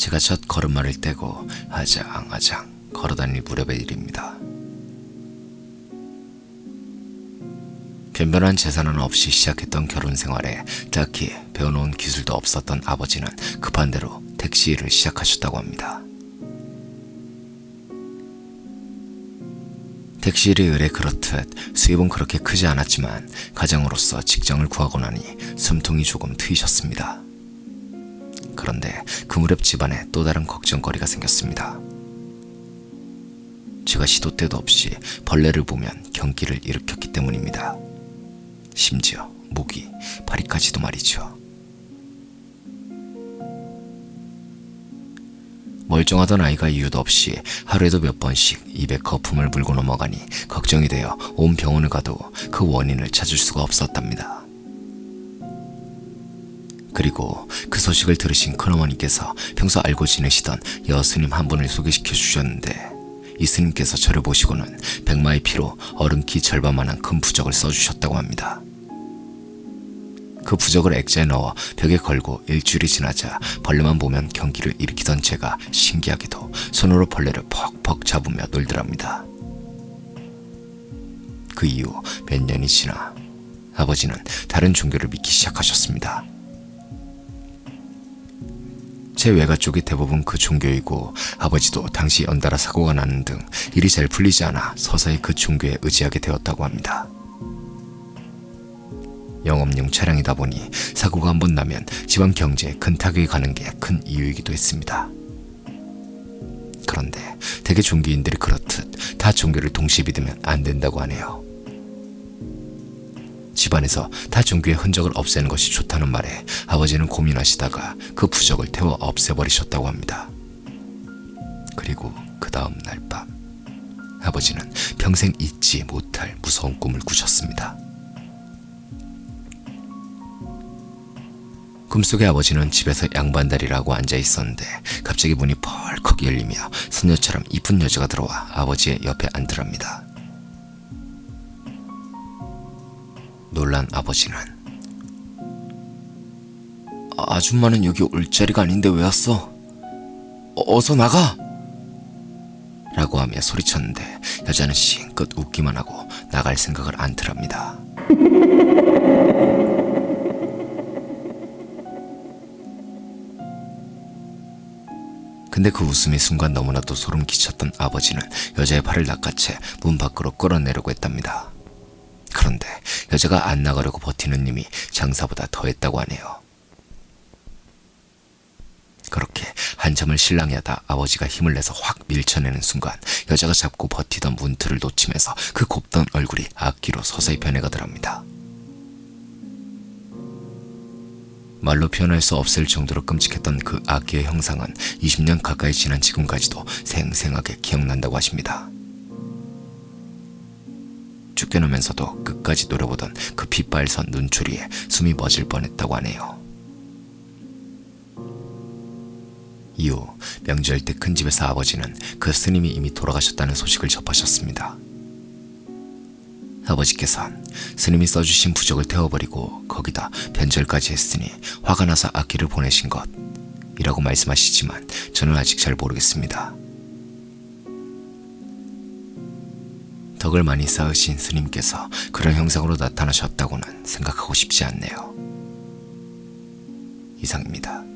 제가 첫 걸음마를 떼고 아장아장 걸어다닐 무렵의 일입니다. 변변한 재산은 없이 시작했던 결혼 생활에 딱히 배워놓은 기술도 없었던 아버지는 급한 대로 택시 일을 시작하셨다고 합니다. 택시 일이 의뢰 그렇듯 수입은 그렇게 크지 않았지만 가장으로서 직장을 구하고 나니 숨통이 조금 트이셨습니다. 그런데 그 무렵 집안에 또 다른 걱정거리가 생겼습니다. 제가 시도 때도 없이 벌레를 보면 경기를 일으켰기 때문입니다. 심지어 모기, 파리까지도 말이죠. 멀쩡하던 아이가 이유도 없이 하루에도 몇 번씩 입에 거품을 물고 넘어가니 걱정이 되어 온 병원을 가도 그 원인을 찾을 수가 없었답니다. 그리고 그 소식을 들으신 큰 어머니께서 평소 알고 지내시던 여스님 한 분을 소개시켜 주셨는데 이 스님께서 저를 보시고는 백마의 피로 어른키 절반만한 큰 부적을 써주셨다고 합니다. 그 부적을 액자에 넣어 벽에 걸고 일주일이 지나자 벌레만 보면 경기를 일으키던 제가 신기하게도 손으로 벌레를 퍽퍽 잡으며 놀더랍니다. 그 이후 몇 년이 지나 아버지는 다른 종교를 믿기 시작하셨습니다. 제 외가 쪽이 대부분 그 종교이고 아버지도 당시 연달아 사고가 나는 등 일이 잘 풀리지 않아 서서히 그 종교에 의지하게 되었다고 합니다. 영업용 차량이다 보니 사고가 한 번 나면 집안 경제에 큰 타격이 가는 게 큰 이유이기도 했습니다. 그런데 대개 종교인들이 그렇듯 다 종교를 동시에 믿으면 안 된다고 하네요. 집안에서 다 종교의 흔적을 없애는 것이 좋다는 말에 아버지는 고민하시다가 그 부적을 태워 없애버리셨다고 합니다. 그리고 그 다음 날 밤, 아버지는 평생 잊지 못할 무서운 꿈을 꾸셨습니다. 꿈속의 아버지는 집에서 양반다리라고 앉아 있었는데 갑자기 문이 펄컥 열리며 선녀처럼 이쁜 여자가 들어와 아버지의 옆에 앉더랍니다. 놀란 아버지는 아, 아줌마는 여기 올 자리가 아닌데 왜 왔어? 어, 어서 나가! 라고 하며 소리쳤는데 여자는 싱긋 웃기만 하고 나갈 생각을 않더랍니다. 근데 그 웃음이 순간 너무나도 소름 끼쳤던 아버지는 여자의 팔을 낚아채 문 밖으로 끌어내려고 했답니다. 그런데 여자가 안 나가려고 버티는 님이 장사보다 더했다고 하네요. 그렇게 한참을 실랑이 하다 아버지가 힘을 내서 확 밀쳐내는 순간 여자가 잡고 버티던 문틀을 놓치면서 그 곱던 얼굴이 악기로 서서히 변해가더랍니다. 말로 표현할 수 없을 정도로 끔찍했던 그 악기의 형상은 20년 가까이 지난 지금까지도 생생하게 기억난다고 하십니다. 쫓겨나면서도 끝까지 노려보던 그 핏발선 눈초리에 숨이 멎을 뻔했다고 하네요. 이후 명절 때 큰 집에서 아버지는 그 스님이 이미 돌아가셨다는 소식을 접하셨습니다. 아버지께선 스님이 써주신 부적을 태워버리고 거기다 변절까지 했으니 화가 나서 악기를 보내신 것 이라고 말씀하시지만 저는 아직 잘 모르겠습니다. 덕을 많이 쌓으신 스님께서 그런 형상으로 나타나셨다고는 생각하고 싶지 않네요. 이상입니다.